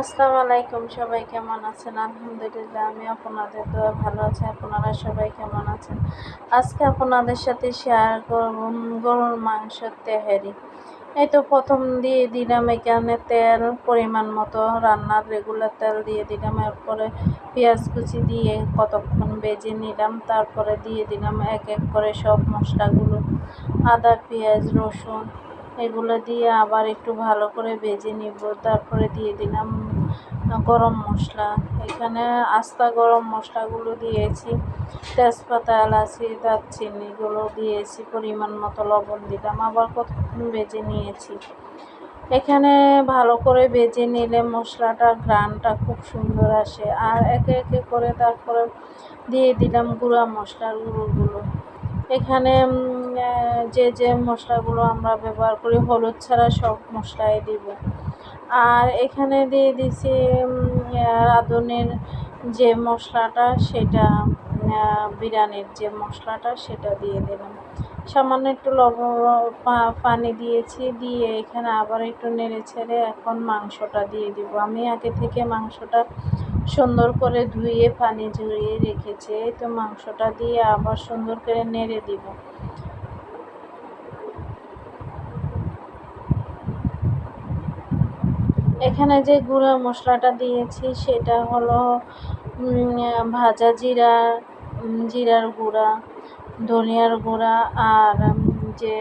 আসসালামু আলাইকুম, সবাই কেমন আছেন? আলহামদুলিল্লাহ, আমি আপনাদের দোয়া ভালো আছি। আপনারা সবাই কেমন আছেন? আজকে আপনাদের সাথে শেয়ার করব গরুর মাংসের তেহারি। এই তো প্রথম দিয়ে দিলাম এখানে তেল, পরিমাণ মতো রান্নার রেগুলার তেল দিয়ে দিলাম। এরপরে পেঁয়াজ কুচি দিয়ে কতক্ষণ বেজে নিলাম। তারপরে দিয়ে দিলাম এক এক করে সব মশলাগুলো। আদা, পেঁয়াজ, রসুন এগুলো দিয়ে আবার একটু ভালো করে ভেজে নিব। তারপরে দিয়ে দিলাম গরম মশলা। এখানে আস্তা গরম মশলাগুলো দিয়েছি। তেজপাতা, এলাচি দারচিনিগুলো দিয়েছি, পরিমাণ মতো লবণ দিলাম। আবার কতক্ষণ ভেজে নিয়েছি। এখানে ভালো করে ভেজে নিলে মশলাটা গ্রানটা খুব সুন্দর আসে। আর একে একে করে তারপরে দিয়ে দিলাম গুঁড়া মশলার গুঁড়োগুলো। এখানে যে যে মশলাগুলো আমরা ব্যবহার করি, হলুদ ছাড়া সব মশলাই দিব। আর এখানে দিয়ে দিছি রাঁধুনির যে মশলাটা, সেটা বিরিয়ানির যে মশলাটা, সেটা দিয়ে দিলাম। সামান্য একটু লবণ পানি দিয়েছি, দিয়ে এখানে আবার একটু নেড়ে ছেড়ে এখন মাংসটা দিয়ে দিব। আমি আগে থেকে মাংসটা সুন্দর করে ধুয়ে, পানি ঝরিয়ে রেখেছি তো মাংসটা দিয়ে আবার সুন্দর করে নেড়ে দিব। এখানে যে গুঁড়া মশলাটা দিয়েছি, সেটা হলো ভাজা জিরা জিরার গুঁড়া, ধনিয়ার গুঁড়া আর যে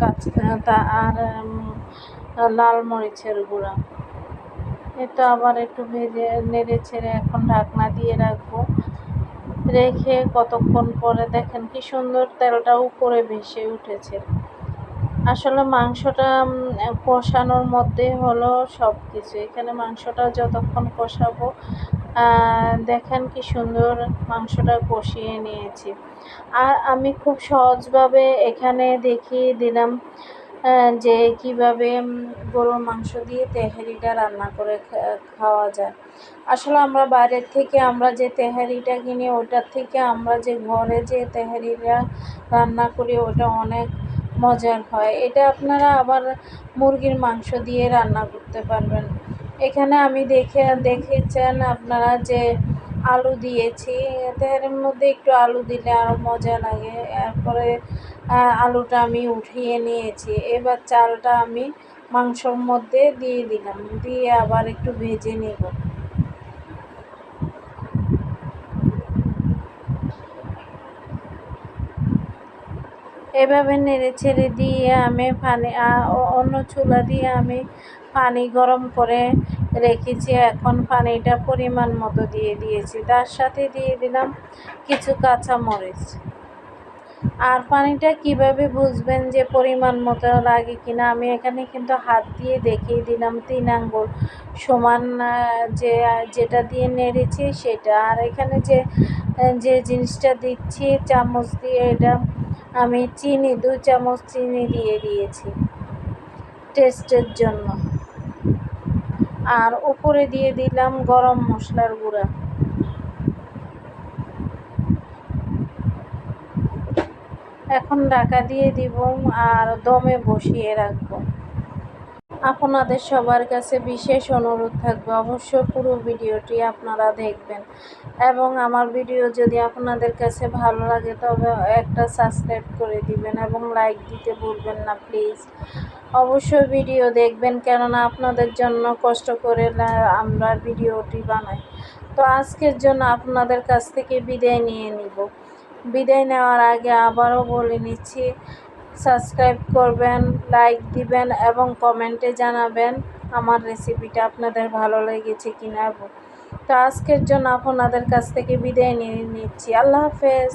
কাঁচা আর লাল মরিচের গুঁড়া। এটা আবার একটু ভেজে নেড়ে ছেড়ে এখন ঢাকনা দিয়ে রাখব। রেখে কতক্ষণ পরে দেখেন কি সুন্দর তেলটা উপরে ভেসে উঠেছে। আসলে মাংসটা কষানোর মধ্যে হলো সব কিছু এখানে মাংসটা যতক্ষণ কষাবো দেখেন কি সুন্দর মাংসটা কষিয়ে নিয়েছি। আর আমি খুব সহজভাবে এখানে দেখিয়ে দিলাম যে কীভাবে গরুর মাংস দিয়ে তেহারিটা রান্না করে খাওয়া যায়। আসলে আমরা বাইরের থেকে আমরা যে তেহারিটা কিনি, ওটার থেকে আমরা যে ঘরে যে তেহারিটা রান্না করি, ওটা অনেক মজার হয়। এটা আপনারা আবার মুরগির মাংস দিয়ে রান্না করতে পারবেন। এখানে আমি দেখে, দেখেছেন আপনারা যে আলু দিয়েছি। এর মধ্যে একটু আলু দিলে আরও মজা লাগে। এরপরে আলুটা আমি উঠিয়ে নিয়েছি। এবার চালটা আমি মাংসর মধ্যে দিয়ে দিলাম। দিয়ে আবার একটু ভেজে নেব। এভাবে নেড়ে ছেড়ে দিয়ে আমি পানি অন্য চুলা দিয়ে আমি পানি গরম করে রেখেছি। এখন পানিটা পরিমাণ মতো দিয়ে দিয়েছি। তার সাথে দিয়ে দিলাম কিছু কাঁচা মরিচ আর পানিটা কীভাবে বুঝবেন যে পরিমাণ মতো লাগে কিনা? আমি এখানে কিন্তু হাত দিয়ে দেখিয়ে দিলাম তিন আঙ্গুল। সমান যে যেটা দিয়ে নেড়েছি সেটা। আর এখানে যে যে জিনিসটা দিচ্ছি, চামচ দিয়ে এটা আমি চিনি, দু চামচ চিনি দিয়ে দিয়েছি টেস্টের জন্য। আর উপরে দিয়ে দিলাম গরম মশলার গুঁড়া। এখন ঢাকা দিয়ে দিব আর দমে বসিয়ে রাখব। আপনাদের সবার কাছে বিশেষ অনুরোধ থাকবে। অবশ্যই পুরো ভিডিওটি আপনারা দেখবেন। এবং আমার ভিডিও যদি আপনাদের কাছে ভালো লাগে, তবে একটা সাবস্ক্রাইব করে দিবেন এবং লাইক দিতে ভুলবেন না, প্লিজ। অবশ্যই ভিডিও দেখবেন, কেননা আপনাদের জন্য কষ্ট করে আমরা ভিডিওটি বানাই। তো আজকের জন্য আপনাদের কাছ থেকে বিদায় নিয়ে নিব। বিদায় নেওয়ার আগে আবারও বলে নিচ্ছি সাবস্ক্রাইব করবেন, লাইক দিবেন এবং কমেন্টে জানাবেন আমার রেসিপিটা আপনাদের ভালো লেগেছে কিনা। তো আজকের জন্য আপনাদের কাছ থেকে বিদায় নিয়ে নিচ্ছি। আল্লাহ হাফেজ।